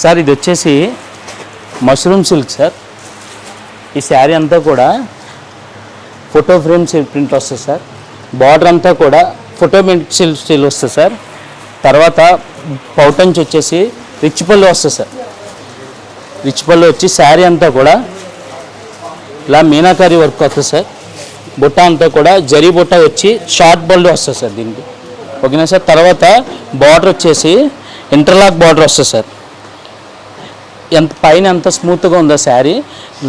Sir ఇది వచ్చేసి mushroom silk sir ఈ శారీ అంతా కూడా ఫోటో ఫ్రేమ్ సిల్క్ ప్రింట్ వస్తుంది సార్ బార్డర్ అంతా కూడా ఫోటో ప్రింట్ సిల్క్ స్టిల్ వస్తుంది సార్ తర్వాత పౌటంచ్ వచ్చేసి రిచ్ పళ్ళు వస్తుంది సార్ రిచ్ పళ్ళు వచ్చి శారీ అంతా కూడా ఇలా మీనాకారి వర్క్ వస్తుంది సార్ బుట్ట అంతా కూడా జరీ బుట్ట వచ్చి షార్ట్ బల్డ్ వస్తుంది సార్ దీనికి. ఓకేనా సార్ తర్వాత బార్డర్ వచ్చేసి ఇంటర్లాక్ బార్డర్ వస్తుంది సార్. ఎంత పైన ఎంత స్మూత్గా ఉందో శారీ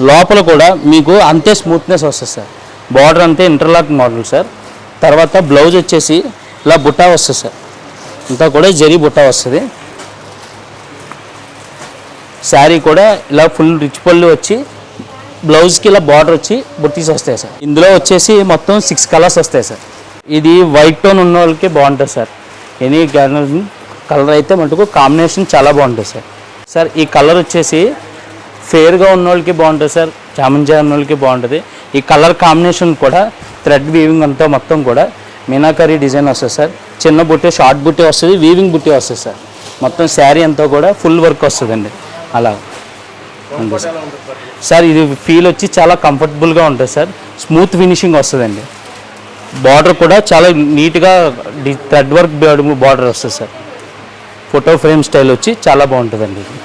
లోపల కూడా మీకు అంతే స్మూత్నెస్ వస్తుంది సార్. బార్డర్ అంతే ఇంటర్లాక్ మోడల్ సార్. తర్వాత బ్లౌజ్ వచ్చేసి ఇలా బుట్టా వస్తుంది సార్. అంతా కూడా జరీ బుట్టా వస్తుంది. శారీ కూడా ఇలా ఫుల్ రిచ్ పళ్ళు వచ్చి బ్లౌజ్కి ఇలా బార్డర్ వచ్చి బుట్టీస్ వస్తాయి సార్. ఇందులో వచ్చేసి మొత్తం సిక్స్ కలర్స్ వస్తాయి సార్. ఇది వైట్ టోన్ ఉన్న వాళ్ళకి బాగుంటుంది సార్. ఎనీ కలర్ అయితే మటుకు కాంబినేషన్ చాలా బాగుంటుంది సార్. సార్ ఈ కలర్ వచ్చేసి ఫేర్గా ఉన్న వాళ్ళకి బాగుంటుంది సార్ చామంజా ఉన్న వాళ్ళకి బాగుంటుంది. ఈ కలర్ కాంబినేషన్ కూడా థ్రెడ్ వీవింగ్ అంతా మొత్తం కూడా మీనాకరీ డిజైన్ వస్తుంది సార్. చిన్న బుట్టే షార్ట్ బుట్టే వస్తుంది వీవింగ్ బుట్టే వస్తుంది సార్. మొత్తం శారీ అంతా కూడా ఫుల్ వర్క్ వస్తుందండి. అలా. సార్. సార్ ఇది ఫీల్ వచ్చి చాలా కంఫర్టబుల్గా ఉంటుంది సార్. స్మూత్ ఫినిషింగ్ వస్తుందండి. బార్డర్ కూడా చాలా నీట్గా థ్రెడ్ వర్క్ బార్డర్ వస్తుంది సార్. ఫోటో ఫ్రేమ్ స్టైల్ వచ్చి చాలా బాగుంటుందండి. ఇది